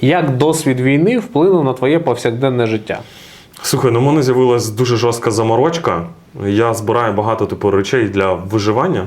Як досвід війни вплинув на твоє повсякденне життя? Слухай, ну в мене з'явилась дуже жорстка заморочка. Я збираю багато типу речей для виживання.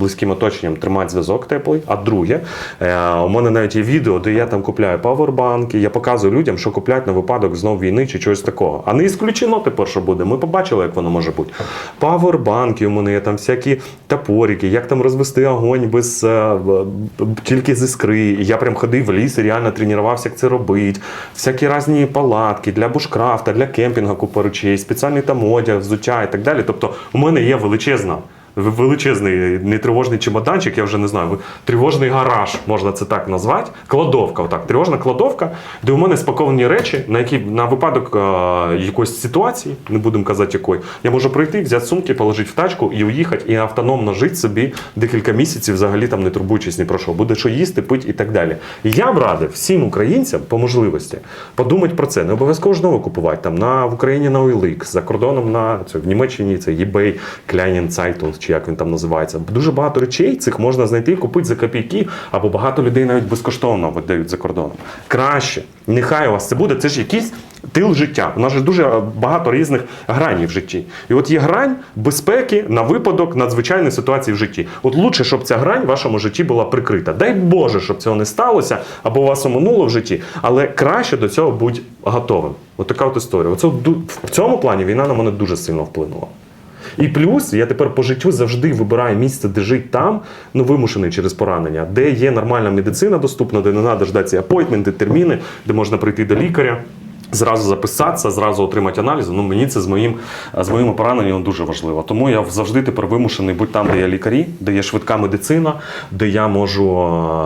близьким оточенням тримати зв'язок теплий. А друге, е, у мене навіть є відео, де я там купляю павербанки, я показую людям, що куплять на випадок знов війни чи чогось такого. А не ісключено тепер, що буде. Ми побачили, як воно може бути. Павербанки у мене є там всякі топорики, як там розвести огонь без е, тільки з іскри. Я прям ходив в ліс і реально тренувався, як це робити. Всякі різні палатки для бушкрафта, для кемпінгу купа речей, спеціальний там одяг, взуття і так далі. Тобто, у мене є величезна. Величезний не тривожний чемоданчик, я вже не знаю, тривожний гараж, можна це так назвати. Кладовка, отак, тривожна кладовка, де у мене спаковані речі, на які на випадок е, якоїсь ситуації, не будемо казати якої, я можу прийти, взяти сумки, положити в тачку і уїхати, і автономно жити собі декілька місяців, взагалі там не турбуючись ні про що. Буде що їсти, пити і так далі. І я б радив всім українцям по можливості подумати про це. Не обов'язково ж нове купувати там на в Україні на OLX, за кордоном на це в Німеччині це eBay, Kleinanzeitung, як він там називається. Дуже багато речей цих можна знайти купити за копійки, або багато людей навіть безкоштовно видають за кордоном. Краще, нехай у вас це буде. Це ж якийсь тил життя. У нас же дуже багато різних граней в житті. І от є грань безпеки на випадок надзвичайної ситуації в житті. От лучше, щоб ця грань в вашому житті була прикрита. Дай Боже, щоб цього не сталося, або вас оминуло в житті, але краще до цього будь готовим. От така от історія. Оце в цьому плані війна на мене дуже сильно вплинула. І плюс я тепер по життю завжди вибираю місце, де жити там, ну вимушений через поранення, де є нормальна медицина доступна, де не треба ждати апойтменти, терміни, де можна прийти до лікаря. Зразу записатися, зразу отримати аналізи. Ну мені це з моїм з моїми пораненням дуже важливо. Тому я завжди тепер вимушений бути там, де є лікарі, де є швидка медицина, де я можу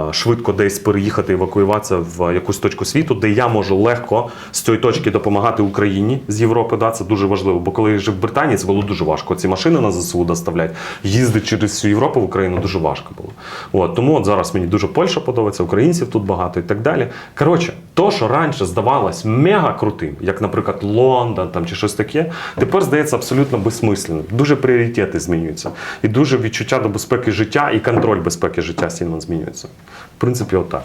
е, швидко десь переїхати, евакуюватися в якусь точку світу, де я можу легко з цієї точки допомагати Україні з Європи. Да, це дуже важливо. Бо коли я жив в Британії, це було дуже важко. Ці машини на ЗСУ доставляти, їздити через всю Європу в Україну дуже важко було. От тому от зараз мені дуже Польща подобається, українців тут багато і так далі. Коротше, то, що раніше здавалось мега крутим, як, наприклад, Лондон там чи щось таке, тепер здається абсолютно безсмисленним. Дуже пріоритети змінюються. І дуже відчуття до безпеки життя і контроль безпеки життя сильно змінюється. В принципі, отак.